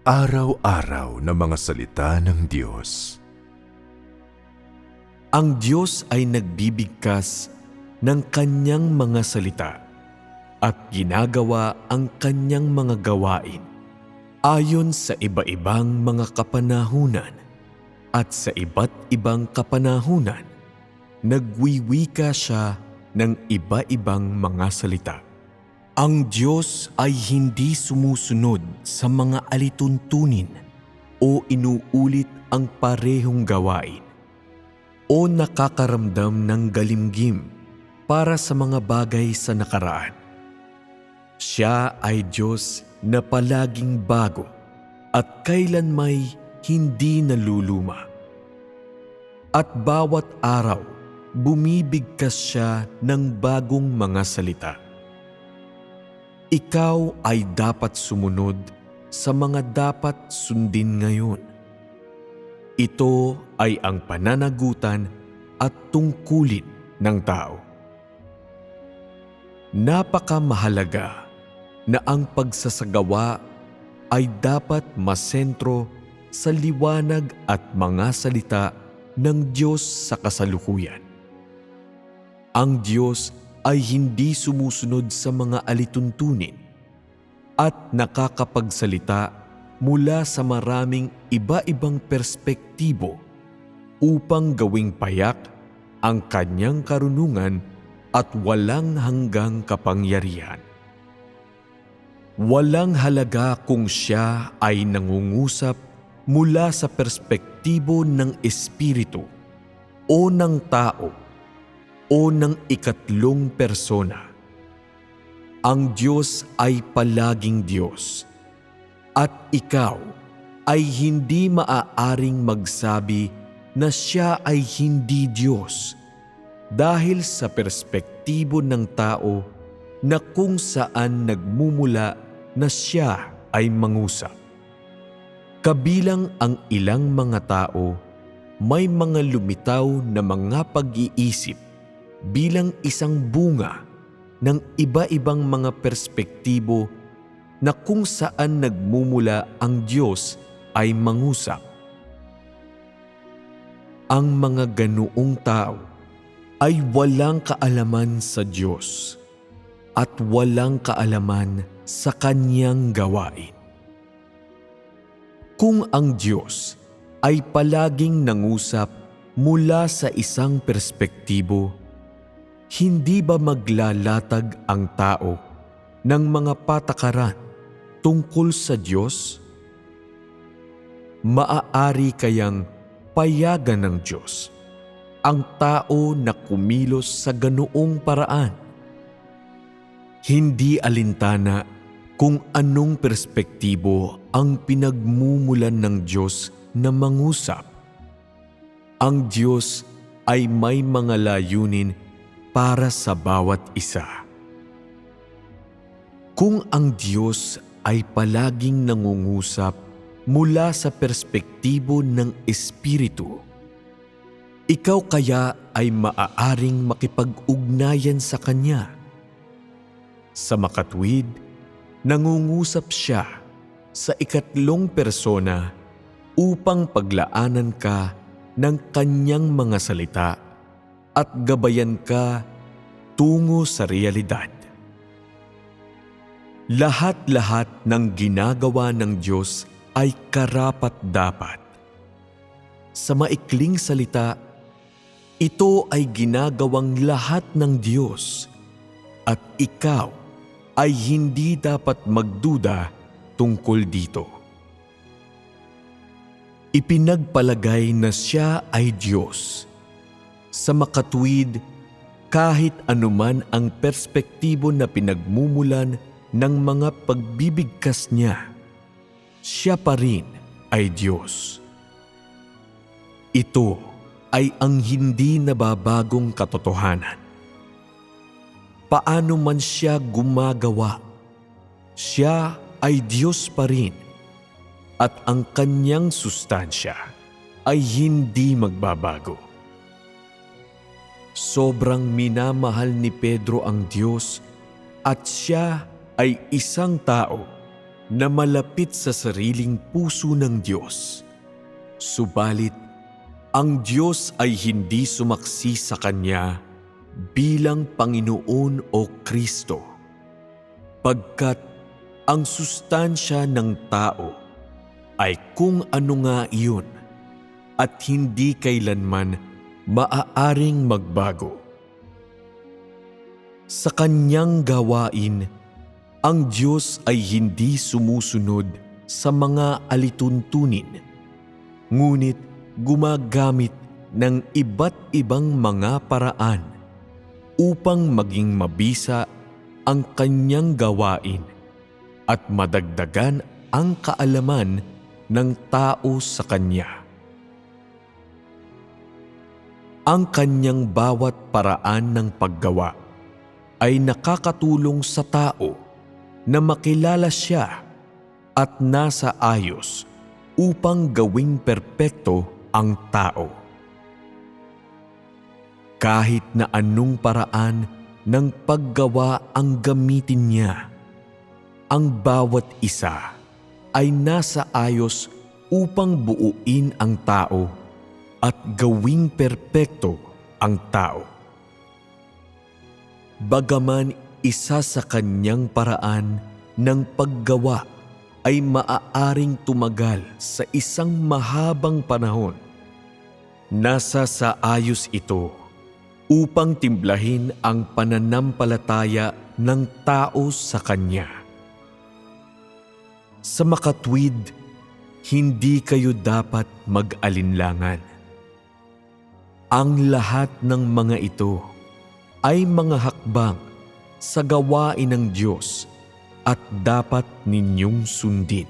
Araw-araw na mga salita ng Diyos. Ang Diyos ay nagbibigkas ng kanyang mga salita at ginagawa ang kanyang mga gawain ayon sa iba-ibang mga kapanahunan at sa iba't ibang kapanahunan nagwiwika siya ng iba-ibang mga salita. Ang Diyos ay hindi sumusunod sa mga alituntunin o inuulit ang parehong gawain o nakakaramdam ng galimgim para sa mga bagay sa nakaraan. Siya ay Diyos na palaging bago at kailan may hindi naluluma. At bawat araw, bumibigkas siya ng bagong mga salita. Ikaw ay dapat sumunod sa mga dapat sundin ngayon. Ito ay ang pananagutan at tungkulin ng tao. Napakamahalaga na ang pagsasagawa ay dapat masentro sa liwanag at mga salita ng Diyos sa kasalukuyan. Ang Diyos ay hindi sumusunod sa mga alituntunin at nakakapagsalita mula sa maraming iba-ibang perspektibo upang gawing payak ang kanyang karunungan at walang hanggang kapangyarihan. Walang halaga kung siya ay nangungusap mula sa perspektibo ng espiritu o ng tao o ng ikatlong persona. Ang Diyos ay palaging Diyos at ikaw ay hindi maaaring magsabi na siya ay hindi Diyos dahil sa perspektibo ng tao na kung saan nagmumula na siya ay mangusap. Kabilang ang ilang mga tao, may mga lumitaw na mga pag-iisip bilang isang bunga ng iba-ibang mga perspektibo na kung saan nagmumula ang Diyos ay mangusap. Ang mga ganoong tao ay walang kaalaman sa Diyos at walang kaalaman sa Kanyang gawain. Kung ang Diyos ay palaging nangusap mula sa isang perspektibo, hindi ba maglalatag ang tao ng mga patakaran tungkol sa Diyos? Maaari kayang payagan ng Diyos ang tao na kumilos sa ganoong paraan. Hindi alintana kung anong perspektibo ang pinagmumulan ng Diyos na mangusap. Ang Diyos ay may mga layunin para sa bawat isa. Kung ang Diyos ay palaging nangungusap mula sa perspektibo ng Espiritu, ikaw kaya ay maaaring makipag-ugnayan sa Kanya. Sa makatwid, nangungusap siya sa ikatlong persona upang paglaanan ka ng Kanyang mga salita at gabayan ka tungo sa realidad. Lahat-lahat ng ginagawa ng Diyos ay karapat-dapat. Sa maikling salita, ito ay ginagawang lahat ng Diyos at ikaw ay hindi dapat magduda tungkol dito. Ipinagpalagay na siya ay Diyos. Sa makatwid, kahit anuman ang perspektibo na pinagmumulan ng mga pagbibigkas niya, siya pa rin ay Diyos. Ito ay ang hindi nababagong katotohanan. Paano man siya gumagawa, siya ay Diyos pa rin at ang kanyang sustansya ay hindi magbabago. Sobrang minamahal ni Pedro ang Diyos at siya ay isang tao na malapit sa sariling puso ng Diyos. Subalit, ang Diyos ay hindi sumaksi sa Kanya bilang Panginoon o Kristo. Pagkat ang sustansya ng tao ay kung ano nga iyon at hindi kailanman maaaring magbago. Sa kanyang gawain, ang Diyos ay hindi sumusunod sa mga alituntunin, ngunit gumagamit ng iba't ibang mga paraan upang maging mabisa ang kanyang gawain at madagdagan ang kaalaman ng tao sa kanya. Ang kanyang bawat paraan ng paggawa ay nakakatulong sa tao na makilala siya at nasa ayos upang gawing perpekto ang tao. Kahit na anong paraan ng paggawa ang gamitin niya, ang bawat isa ay nasa ayos upang buuin ang tao at gawing perpekto ang tao. Bagaman isa sa kanyang paraan ng paggawa ay maaaring tumagal sa isang mahabang panahon, nasa sa ayos ito upang timplahin ang pananampalataya ng tao sa Kanya. Sa makatwid, hindi kayo dapat mag-alinlangan. Ang lahat ng mga ito ay mga hakbang sa gawain ng Diyos at dapat ninyong sundin.